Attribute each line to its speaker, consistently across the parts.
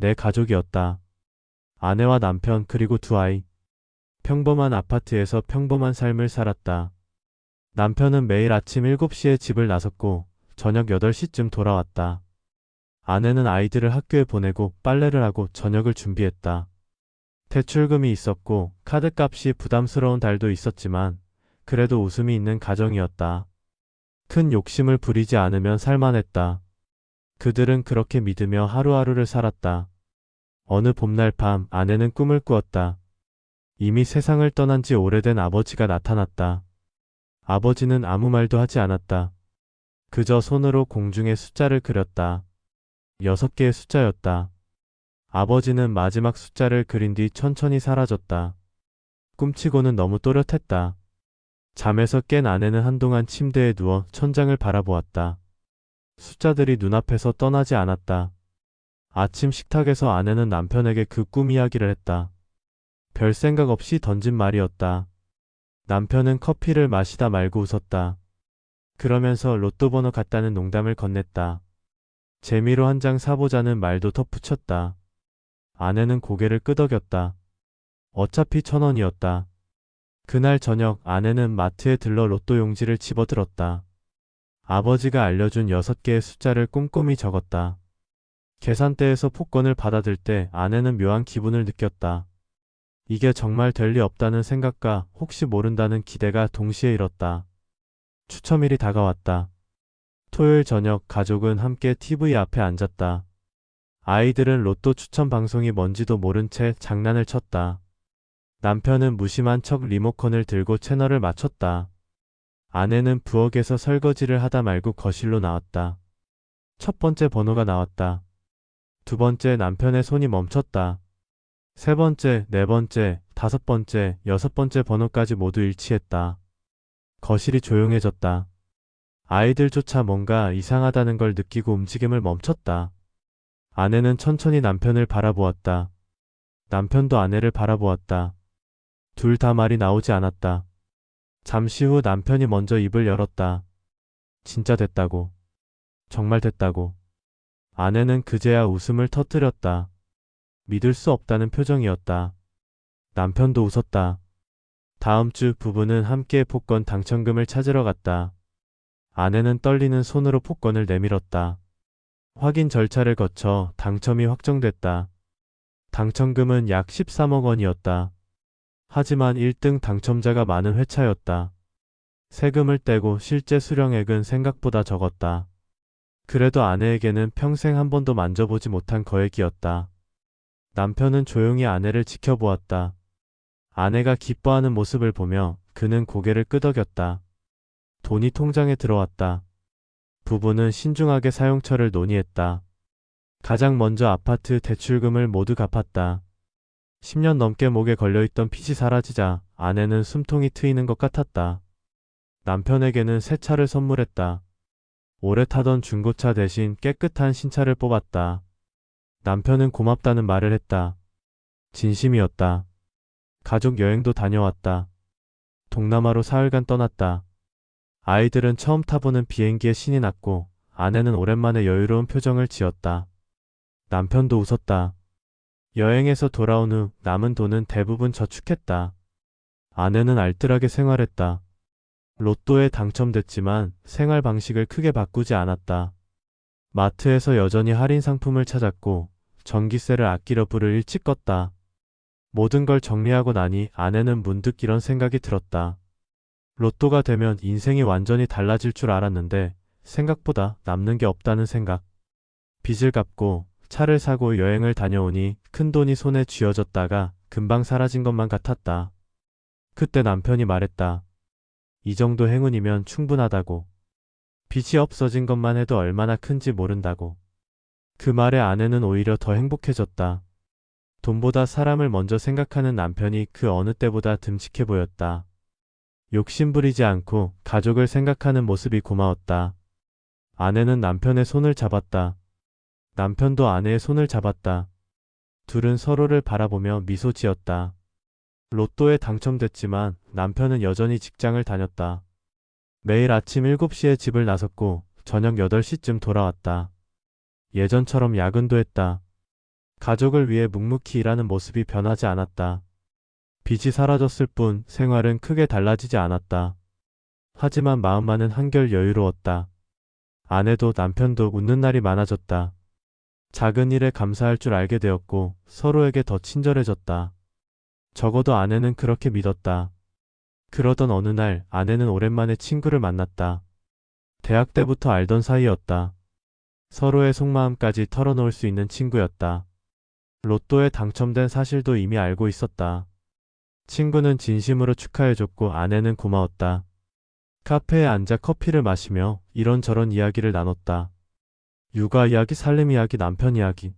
Speaker 1: 내 가족이었다. 아내와 남편 그리고 두 아이. 평범한 아파트에서 평범한 삶을 살았다. 남편은 매일 아침 7시에 집을 나섰고 저녁 8시쯤 돌아왔다. 아내는 아이들을 학교에 보내고 빨래를 하고 저녁을 준비했다. 대출금이 있었고 카드값이 부담스러운 달도 있었지만 그래도 웃음이 있는 가정이었다. 큰 욕심을 부리지 않으면 살만했다. 그들은 그렇게 믿으며 하루하루를 살았다. 어느 봄날 밤 아내는 꿈을 꾸었다. 이미 세상을 떠난 지 오래된 아버지가 나타났다. 아버지는 아무 말도 하지 않았다. 그저 손으로 공중에 숫자를 그렸다. 여섯 개의 숫자였다. 아버지는 마지막 숫자를 그린 뒤 천천히 사라졌다. 꿈치고는 너무 또렷했다. 잠에서 깬 아내는 한동안 침대에 누워 천장을 바라보았다. 숫자들이 눈앞에서 떠나지 않았다. 아침 식탁에서 아내는 남편에게 그 꿈 이야기를 했다. 별 생각 없이 던진 말이었다. 남편은 커피를 마시다 말고 웃었다. 그러면서 로또 번호 같다는 농담을 건넸다. 재미로 한 장 사보자는 말도 덧붙였다. 아내는 고개를 끄덕였다. 어차피 천 원이었다. 그날 저녁 아내는 마트에 들러 로또 용지를 집어들었다. 아버지가 알려준 여섯 개의 숫자를 꼼꼼히 적었다. 계산대에서 복권을 받아들 때 아내는 묘한 기분을 느꼈다. 이게 정말 될 리 없다는 생각과 혹시 모른다는 기대가 동시에 일었다. 추첨일이 다가왔다. 토요일 저녁 가족은 함께 TV 앞에 앉았다. 아이들은 로또 추천 방송이 뭔지도 모른 채 장난을 쳤다. 남편은 무심한 척 리모컨을 들고 채널을 맞췄다. 아내는 부엌에서 설거지를 하다 말고 거실로 나왔다. 첫 번째 번호가 나왔다. 두 번째 남편의 손이 멈췄다. 세 번째, 네 번째, 다섯 번째, 여섯 번째 번호까지 모두 일치했다. 거실이 조용해졌다. 아이들조차 뭔가 이상하다는 걸 느끼고 움직임을 멈췄다. 아내는 천천히 남편을 바라보았다. 남편도 아내를 바라보았다. 둘 다 말이 나오지 않았다. 잠시 후 남편이 먼저 입을 열었다. 진짜 됐다고. 정말 됐다고. 아내는 그제야 웃음을 터뜨렸다. 믿을 수 없다는 표정이었다. 남편도 웃었다. 다음 주 부부는 함께 복권 당첨금을 찾으러 갔다. 아내는 떨리는 손으로 복권을 내밀었다. 확인 절차를 거쳐 당첨이 확정됐다. 당첨금은 약 13억 원이었다. 하지만 1등 당첨자가 많은 회차였다. 세금을 떼고 실제 수령액은 생각보다 적었다. 그래도 아내에게는 평생 한 번도 만져보지 못한 거액이었다. 남편은 조용히 아내를 지켜보았다. 아내가 기뻐하는 모습을 보며 그는 고개를 끄덕였다. 돈이 통장에 들어왔다. 부부는 신중하게 사용처를 논의했다. 가장 먼저 아파트 대출금을 모두 갚았다. 10년 넘게 목에 걸려있던 빚이 사라지자 아내는 숨통이 트이는 것 같았다. 남편에게는 새 차를 선물했다. 오래 타던 중고차 대신 깨끗한 신차를 뽑았다. 남편은 고맙다는 말을 했다. 진심이었다. 가족 여행도 다녀왔다. 동남아로 사흘간 떠났다. 아이들은 처음 타보는 비행기에 신이 났고 아내는 오랜만에 여유로운 표정을 지었다. 남편도 웃었다. 여행에서 돌아온 후 남은 돈은 대부분 저축했다. 아내는 알뜰하게 생활했다. 로또에 당첨됐지만 생활 방식을 크게 바꾸지 않았다. 마트에서 여전히 할인 상품을 찾았고 전기세를 아끼려 불을 일찍 껐다. 모든 걸 정리하고 나니 아내는 문득 이런 생각이 들었다. 로또가 되면 인생이 완전히 달라질 줄 알았는데 생각보다 남는 게 없다는 생각. 빚을 갚고 차를 사고 여행을 다녀오니 큰 돈이 손에 쥐어졌다가 금방 사라진 것만 같았다. 그때 남편이 말했다. 이 정도 행운이면 충분하다고. 빚이 없어진 것만 해도 얼마나 큰지 모른다고. 그 말에 아내는 오히려 더 행복해졌다. 돈보다 사람을 먼저 생각하는 남편이 그 어느 때보다 듬직해 보였다. 욕심부리지 않고 가족을 생각하는 모습이 고마웠다. 아내는 남편의 손을 잡았다. 남편도 아내의 손을 잡았다. 둘은 서로를 바라보며 미소 지었다. 로또에 당첨됐지만 남편은 여전히 직장을 다녔다. 매일 아침 7시에 집을 나섰고 저녁 8시쯤 돌아왔다. 예전처럼 야근도 했다. 가족을 위해 묵묵히 일하는 모습이 변하지 않았다. 빚이 사라졌을 뿐 생활은 크게 달라지지 않았다. 하지만 마음만은 한결 여유로웠다. 아내도 남편도 웃는 날이 많아졌다. 작은 일에 감사할 줄 알게 되었고 서로에게 더 친절해졌다. 적어도 아내는 그렇게 믿었다. 그러던 어느 날 아내는 오랜만에 친구를 만났다. 대학 때부터 알던 사이였다. 서로의 속마음까지 털어놓을 수 있는 친구였다. 로또에 당첨된 사실도 이미 알고 있었다. 친구는 진심으로 축하해줬고 아내는 고마웠다. 카페에 앉아 커피를 마시며 이런저런 이야기를 나눴다. 육아 이야기, 살림 이야기, 남편 이야기.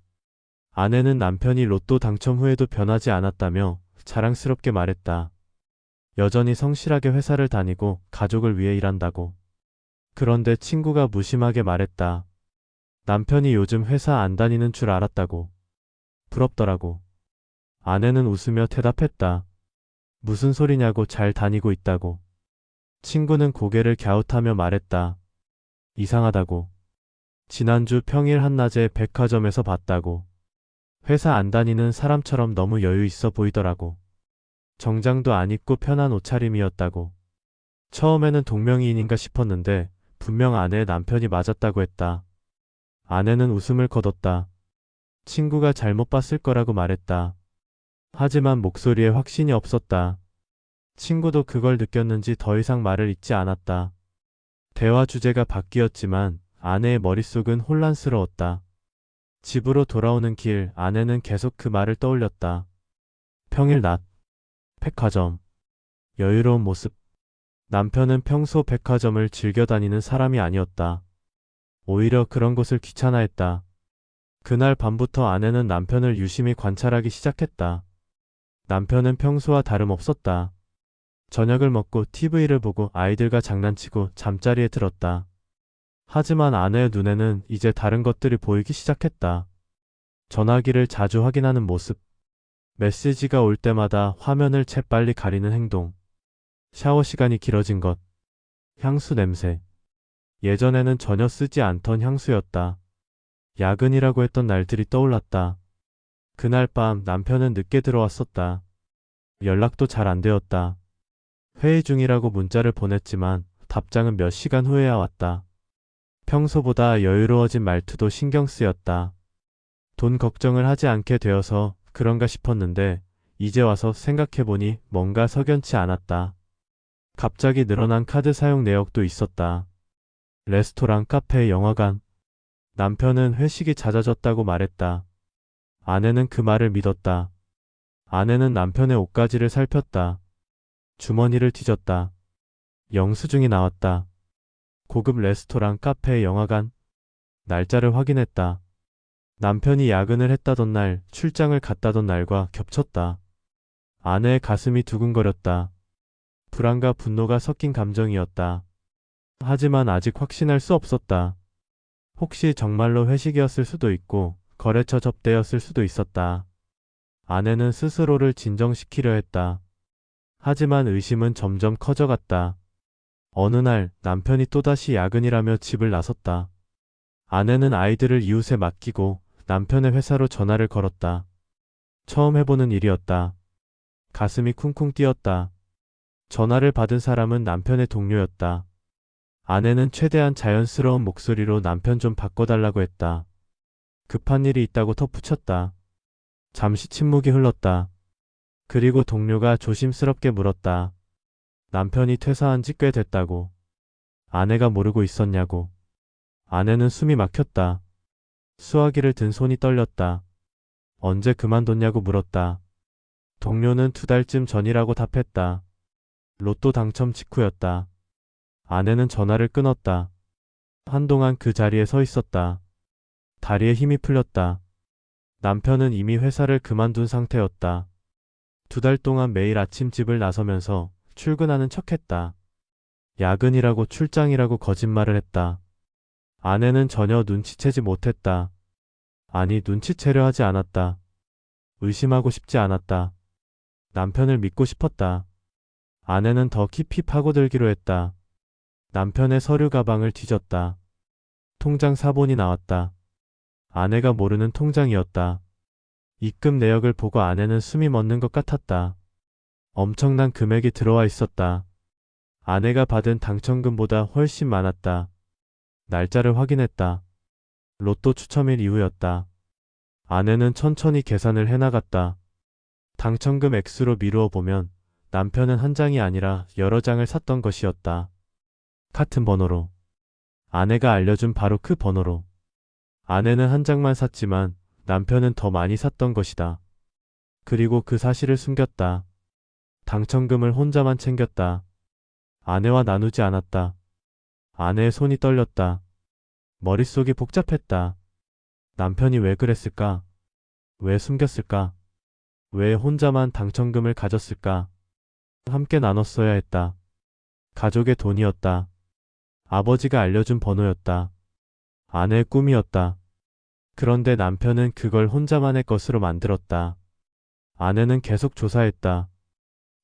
Speaker 1: 아내는 남편이 로또 당첨 후에도 변하지 않았다며 자랑스럽게 말했다. 여전히 성실하게 회사를 다니고 가족을 위해 일한다고. 그런데 친구가 무심하게 말했다. 남편이 요즘 회사 안 다니는 줄 알았다고. 부럽더라고. 아내는 웃으며 대답했다. 무슨 소리냐고 잘 다니고 있다고. 친구는 고개를 갸웃하며 말했다. 이상하다고. 지난주 평일 한낮에 백화점에서 봤다고. 회사 안 다니는 사람처럼 너무 여유 있어 보이더라고. 정장도 안 입고 편한 옷차림이었다고. 처음에는 동명이인인가 싶었는데 분명 아내의 남편이 맞았다고 했다. 아내는 웃음을 거뒀다. 친구가 잘못 봤을 거라고 말했다. 하지만 목소리에 확신이 없었다. 친구도 그걸 느꼈는지 더 이상 말을 잇지 않았다. 대화 주제가 바뀌었지만 아내의 머릿속은 혼란스러웠다. 집으로 돌아오는 길 아내는 계속 그 말을 떠올렸다. 평일 낮. 백화점. 여유로운 모습. 남편은 평소 백화점을 즐겨 다니는 사람이 아니었다. 오히려 그런 곳을 귀찮아했다. 그날 밤부터 아내는 남편을 유심히 관찰하기 시작했다. 남편은 평소와 다름없었다. 저녁을 먹고 TV를 보고 아이들과 장난치고 잠자리에 들었다. 하지만 아내의 눈에는 이제 다른 것들이 보이기 시작했다. 전화기를 자주 확인하는 모습. 메시지가 올 때마다 화면을 재빨리 가리는 행동. 샤워 시간이 길어진 것. 향수 냄새. 예전에는 전혀 쓰지 않던 향수였다. 야근이라고 했던 날들이 떠올랐다. 그날 밤 남편은 늦게 들어왔었다. 연락도 잘 안 되었다. 회의 중이라고 문자를 보냈지만 답장은 몇 시간 후에야 왔다. 평소보다 여유로워진 말투도 신경 쓰였다. 돈 걱정을 하지 않게 되어서 그런가 싶었는데 이제 와서 생각해보니 뭔가 석연치 않았다. 갑자기 늘어난 카드 사용 내역도 있었다. 레스토랑, 카페, 영화관. 남편은 회식이 잦아졌다고 말했다. 아내는 그 말을 믿었다. 아내는 남편의 옷가지를 살폈다. 주머니를 뒤졌다. 영수증이 나왔다. 고급 레스토랑, 카페, 영화관. 날짜를 확인했다. 남편이 야근을 했다던 날, 출장을 갔다던 날과 겹쳤다. 아내의 가슴이 두근거렸다. 불안과 분노가 섞인 감정이었다. 하지만 아직 확신할 수 없었다. 혹시 정말로 회식이었을 수도 있고 거래처 접대였을 수도 있었다. 아내는 스스로를 진정시키려 했다. 하지만 의심은 점점 커져갔다. 어느 날 남편이 또다시 야근이라며 집을 나섰다. 아내는 아이들을 이웃에 맡기고 남편의 회사로 전화를 걸었다. 처음 해보는 일이었다. 가슴이 쿵쿵 뛰었다. 전화를 받은 사람은 남편의 동료였다. 아내는 최대한 자연스러운 목소리로 남편 좀 바꿔달라고 했다. 급한 일이 있다고 덧붙였다. 잠시 침묵이 흘렀다. 그리고 동료가 조심스럽게 물었다. 남편이 퇴사한 지 꽤 됐다고. 아내가 모르고 있었냐고. 아내는 숨이 막혔다. 수화기를 든 손이 떨렸다. 언제 그만뒀냐고 물었다. 동료는 두 달쯤 전이라고 답했다. 로또 당첨 직후였다. 아내는 전화를 끊었다. 한동안 그 자리에 서 있었다. 다리에 힘이 풀렸다. 남편은 이미 회사를 그만둔 상태였다. 두 달 동안 매일 아침 집을 나서면서 출근하는 척 했다. 야근이라고 출장이라고 거짓말을 했다. 아내는 전혀 눈치채지 못했다. 아니, 눈치채려 하지 않았다. 의심하고 싶지 않았다. 남편을 믿고 싶었다. 아내는 더 깊이 파고들기로 했다. 남편의 서류 가방을 뒤졌다. 통장 사본이 나왔다. 아내가 모르는 통장이었다. 입금 내역을 보고 아내는 숨이 멎는 것 같았다. 엄청난 금액이 들어와 있었다. 아내가 받은 당첨금보다 훨씬 많았다. 날짜를 확인했다. 로또 추첨일 이후였다. 아내는 천천히 계산을 해나갔다. 당첨금 액수로 미루어 보면 남편은 한 장이 아니라 여러 장을 샀던 것이었다. 같은 번호로. 아내가 알려준 바로 그 번호로. 아내는 한 장만 샀지만 남편은 더 많이 샀던 것이다. 그리고 그 사실을 숨겼다. 당첨금을 혼자만 챙겼다. 아내와 나누지 않았다. 아내의 손이 떨렸다. 머릿속이 복잡했다. 남편이 왜 그랬을까? 왜 숨겼을까? 왜 혼자만 당첨금을 가졌을까? 함께 나눴어야 했다. 가족의 돈이었다. 아버지가 알려준 번호였다. 아내의 꿈이었다. 그런데 남편은 그걸 혼자만의 것으로 만들었다. 아내는 계속 조사했다.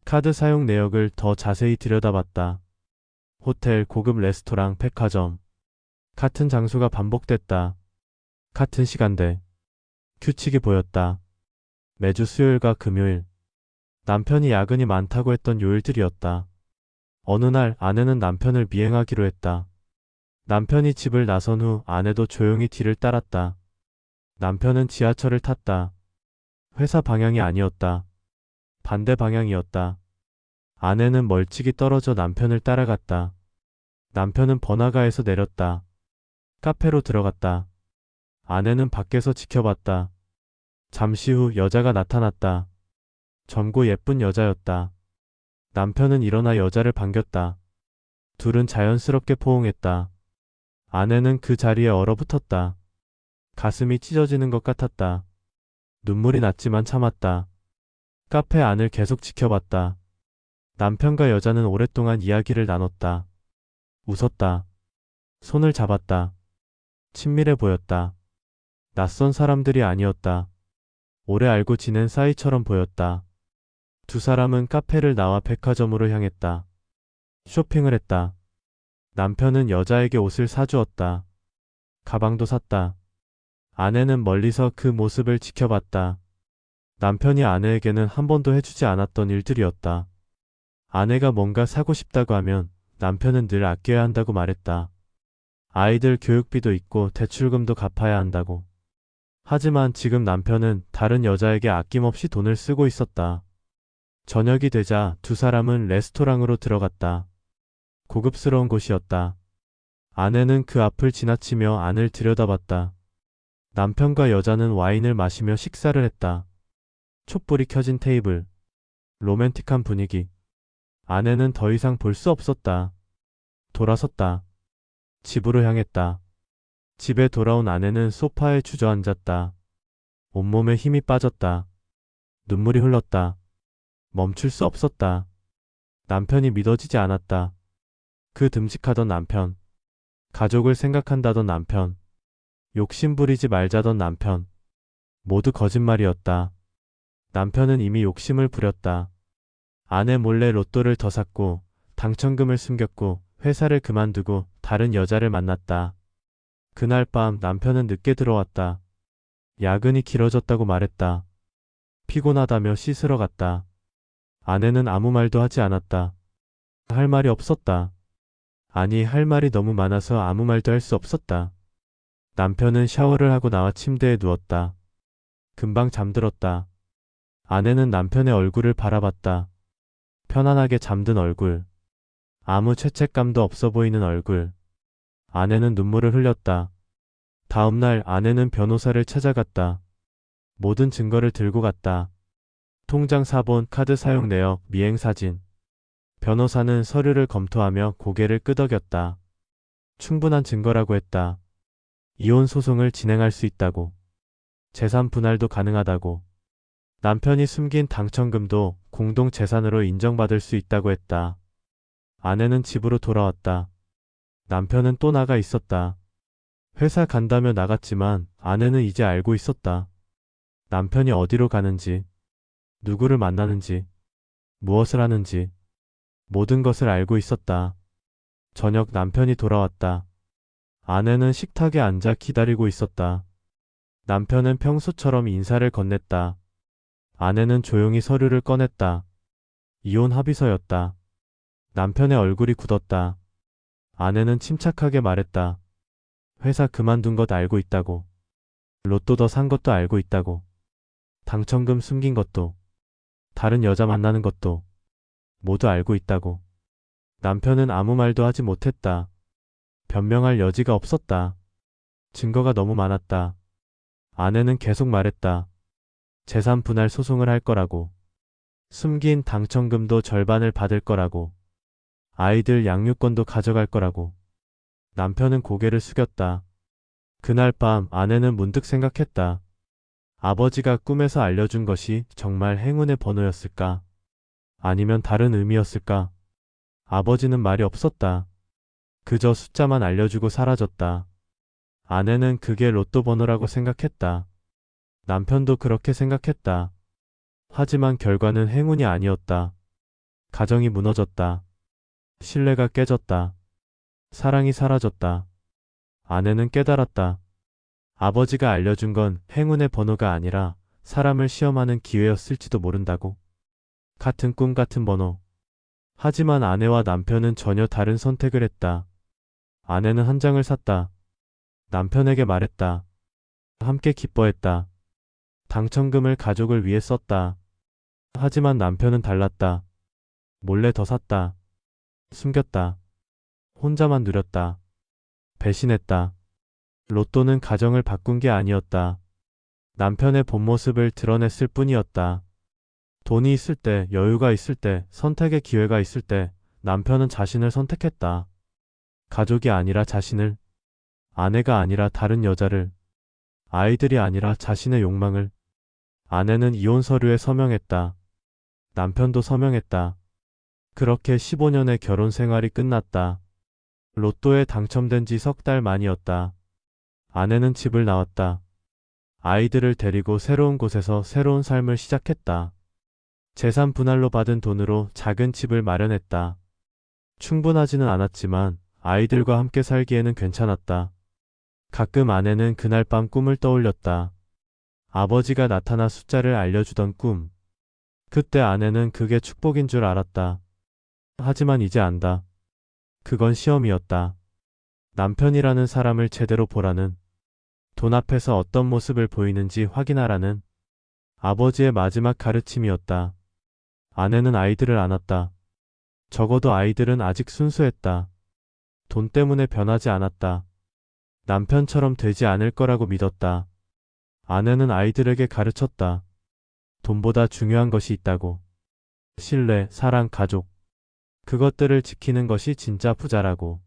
Speaker 1: 카드 사용 내역을 더 자세히 들여다봤다. 호텔, 고급 레스토랑, 백화점. 같은 장소가 반복됐다. 같은 시간대. 규칙이 보였다. 매주 수요일과 금요일. 남편이 야근이 많다고 했던 요일들이었다. 어느 날 아내는 남편을 미행하기로 했다. 남편이 집을 나선 후 아내도 조용히 뒤를 따랐다. 남편은 지하철을 탔다. 회사 방향이 아니었다. 반대 방향이었다. 아내는 멀찍이 떨어져 남편을 따라갔다. 남편은 번화가에서 내렸다. 카페로 들어갔다. 아내는 밖에서 지켜봤다. 잠시 후 여자가 나타났다. 젊고 예쁜 여자였다. 남편은 일어나 여자를 반겼다. 둘은 자연스럽게 포옹했다. 아내는 그 자리에 얼어붙었다. 가슴이 찢어지는 것 같았다. 눈물이 났지만 참았다. 카페 안을 계속 지켜봤다. 남편과 여자는 오랫동안 이야기를 나눴다. 웃었다. 손을 잡았다. 친밀해 보였다. 낯선 사람들이 아니었다. 오래 알고 지낸 사이처럼 보였다. 두 사람은 카페를 나와 백화점으로 향했다. 쇼핑을 했다. 남편은 여자에게 옷을 사주었다. 가방도 샀다. 아내는 멀리서 그 모습을 지켜봤다. 남편이 아내에게는 한 번도 해주지 않았던 일들이었다. 아내가 뭔가 사고 싶다고 하면 남편은 늘 아껴야 한다고 말했다. 아이들 교육비도 있고 대출금도 갚아야 한다고. 하지만 지금 남편은 다른 여자에게 아낌없이 돈을 쓰고 있었다. 저녁이 되자 두 사람은 레스토랑으로 들어갔다. 고급스러운 곳이었다. 아내는 그 앞을 지나치며 안을 들여다봤다. 남편과 여자는 와인을 마시며 식사를 했다. 촛불이 켜진 테이블. 로맨틱한 분위기. 아내는 더 이상 볼 수 없었다. 돌아섰다. 집으로 향했다. 집에 돌아온 아내는 소파에 주저앉았다. 온몸에 힘이 빠졌다. 눈물이 흘렀다. 멈출 수 없었다. 남편이 믿어지지 않았다. 그 듬직하던 남편. 가족을 생각한다던 남편. 욕심 부리지 말자던 남편. 모두 거짓말이었다. 남편은 이미 욕심을 부렸다. 아내 몰래 로또를 더 샀고 당첨금을 숨겼고 회사를 그만두고 다른 여자를 만났다. 그날 밤 남편은 늦게 들어왔다. 야근이 길어졌다고 말했다. 피곤하다며 씻으러 갔다. 아내는 아무 말도 하지 않았다. 할 말이 없었다. 아니, 할 말이 너무 많아서 아무 말도 할 수 없었다. 남편은 샤워를 하고 나와 침대에 누웠다. 금방 잠들었다. 아내는 남편의 얼굴을 바라봤다. 편안하게 잠든 얼굴. 아무 죄책감도 없어 보이는 얼굴. 아내는 눈물을 흘렸다. 다음 날 아내는 변호사를 찾아갔다. 모든 증거를 들고 갔다. 통장 사본, 카드 사용 내역, 미행 사진. 변호사는 서류를 검토하며 고개를 끄덕였다. 충분한 증거라고 했다. 이혼 소송을 진행할 수 있다고. 재산 분할도 가능하다고. 남편이 숨긴 당첨금도 공동 재산으로 인정받을 수 있다고 했다. 아내는 집으로 돌아왔다. 남편은 또 나가 있었다. 회사 간다며 나갔지만 아내는 이제 알고 있었다. 남편이 어디로 가는지, 누구를 만나는지, 무엇을 하는지, 모든 것을 알고 있었다. 저녁 남편이 돌아왔다. 아내는 식탁에 앉아 기다리고 있었다. 남편은 평소처럼 인사를 건넸다. 아내는 조용히 서류를 꺼냈다. 이혼 합의서였다. 남편의 얼굴이 굳었다. 아내는 침착하게 말했다. 회사 그만둔 것 알고 있다고. 로또 더 산 것도 알고 있다고. 당첨금 숨긴 것도. 다른 여자 만나는 것도. 모두 알고 있다고. 남편은 아무 말도 하지 못했다. 변명할 여지가 없었다. 증거가 너무 많았다. 아내는 계속 말했다. 재산 분할 소송을 할 거라고. 숨긴 당첨금도 절반을 받을 거라고. 아이들 양육권도 가져갈 거라고. 남편은 고개를 숙였다. 그날 밤 아내는 문득 생각했다. 아버지가 꿈에서 알려준 것이 정말 행운의 번호였을까? 아니면 다른 의미였을까? 아버지는 말이 없었다. 그저 숫자만 알려주고 사라졌다. 아내는 그게 로또 번호라고 생각했다. 남편도 그렇게 생각했다. 하지만 결과는 행운이 아니었다. 가정이 무너졌다. 신뢰가 깨졌다. 사랑이 사라졌다. 아내는 깨달았다. 아버지가 알려준 건 행운의 번호가 아니라 사람을 시험하는 기회였을지도 모른다고. 같은 꿈 같은 번호. 하지만 아내와 남편은 전혀 다른 선택을 했다. 아내는 한 장을 샀다. 남편에게 말했다. 함께 기뻐했다. 당첨금을 가족을 위해 썼다. 하지만 남편은 달랐다. 몰래 더 샀다. 숨겼다. 혼자만 누렸다. 배신했다. 로또는 가정을 바꾼 게 아니었다. 남편의 본 모습을 드러냈을 뿐이었다. 돈이 있을 때, 여유가 있을 때, 선택의 기회가 있을 때 남편은 자신을 선택했다. 가족이 아니라 자신을, 아내가 아니라 다른 여자를, 아이들이 아니라 자신의 욕망을. 아내는 이혼 서류에 서명했다. 남편도 서명했다. 그렇게 15년의 결혼 생활이 끝났다. 로또에 당첨된 지 석 달 만이었다. 아내는 집을 나왔다. 아이들을 데리고 새로운 곳에서 새로운 삶을 시작했다. 재산 분할로 받은 돈으로 작은 집을 마련했다. 충분하지는 않았지만 아이들과 함께 살기에는 괜찮았다. 가끔 아내는 그날 밤 꿈을 떠올렸다. 아버지가 나타나 숫자를 알려주던 꿈. 그때 아내는 그게 축복인 줄 알았다. 하지만 이제 안다. 그건 시험이었다. 남편이라는 사람을 제대로 보라는 돈 앞에서 어떤 모습을 보이는지 확인하라는 아버지의 마지막 가르침이었다. 아내는 아이들을 안았다. 적어도 아이들은 아직 순수했다. 돈 때문에 변하지 않았다. 남편처럼 되지 않을 거라고 믿었다. 아내는 아이들에게 가르쳤다. 돈보다 중요한 것이 있다고. 신뢰, 사랑, 가족. 그것들을 지키는 것이 진짜 부자라고.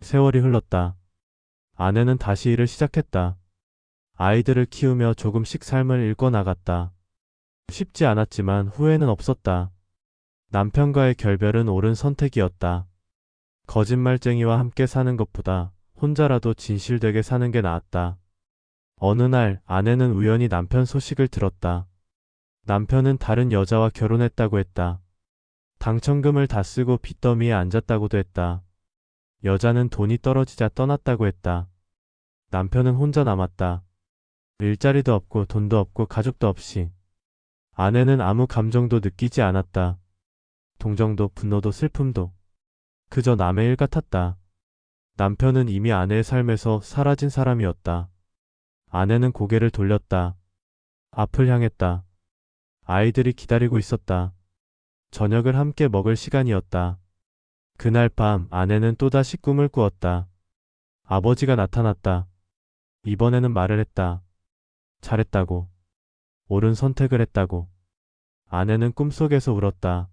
Speaker 1: 세월이 흘렀다. 아내는 다시 일을 시작했다. 아이들을 키우며 조금씩 삶을 읽어 나갔다. 쉽지 않았지만 후회는 없었다. 남편과의 결별은 옳은 선택이었다. 거짓말쟁이와 함께 사는 것보다 혼자라도 진실되게 사는 게 나았다. 어느 날 아내는 우연히 남편 소식을 들었다. 남편은 다른 여자와 결혼했다고 했다. 당첨금을 다 쓰고 빚더미에 앉았다고도 했다. 여자는 돈이 떨어지자 떠났다고 했다. 남편은 혼자 남았다. 일자리도 없고 돈도 없고 가족도 없이. 아내는 아무 감정도 느끼지 않았다. 동정도 분노도 슬픔도. 그저 남의 일 같았다. 남편은 이미 아내의 삶에서 사라진 사람이었다. 아내는 고개를 돌렸다. 앞을 향했다. 아이들이 기다리고 있었다. 저녁을 함께 먹을 시간이었다. 그날 밤 아내는 또다시 꿈을 꾸었다. 아버지가 나타났다. 이번에는 말을 했다. 잘했다고. 옳은 선택을 했다고. 아내는 꿈속에서 울었다.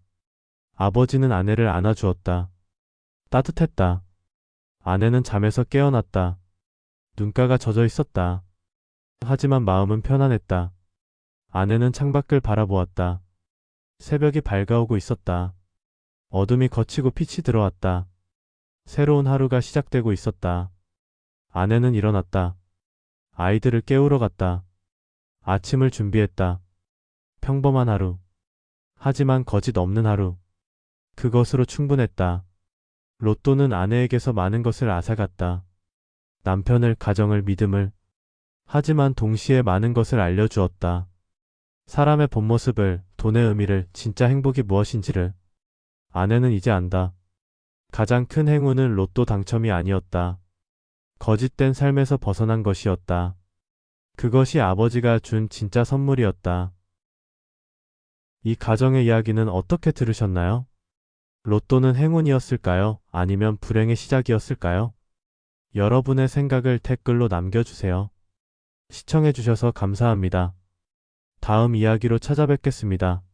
Speaker 1: 아버지는 아내를 안아주었다. 따뜻했다. 아내는 잠에서 깨어났다. 눈가가 젖어 있었다. 하지만 마음은 편안했다. 아내는 창밖을 바라보았다. 새벽이 밝아오고 있었다. 어둠이 거치고 빛이 들어왔다. 새로운 하루가 시작되고 있었다. 아내는 일어났다. 아이들을 깨우러 갔다. 아침을 준비했다. 평범한 하루. 하지만 거짓 없는 하루. 그것으로 충분했다. 로또는 아내에게서 많은 것을 앗아갔다. 남편을, 가정을, 믿음을. 하지만 동시에 많은 것을 알려주었다. 사람의 본 모습을, 돈의 의미를, 진짜 행복이 무엇인지를. 아내는 이제 안다. 가장 큰 행운은 로또 당첨이 아니었다. 거짓된 삶에서 벗어난 것이었다. 그것이 아버지가 준 진짜 선물이었다. 이 가정의 이야기는 어떻게 들으셨나요? 로또는 행운이었을까요? 아니면 불행의 시작이었을까요? 여러분의 생각을 댓글로 남겨주세요. 시청해주셔서 감사합니다. 다음 이야기로 찾아뵙겠습니다.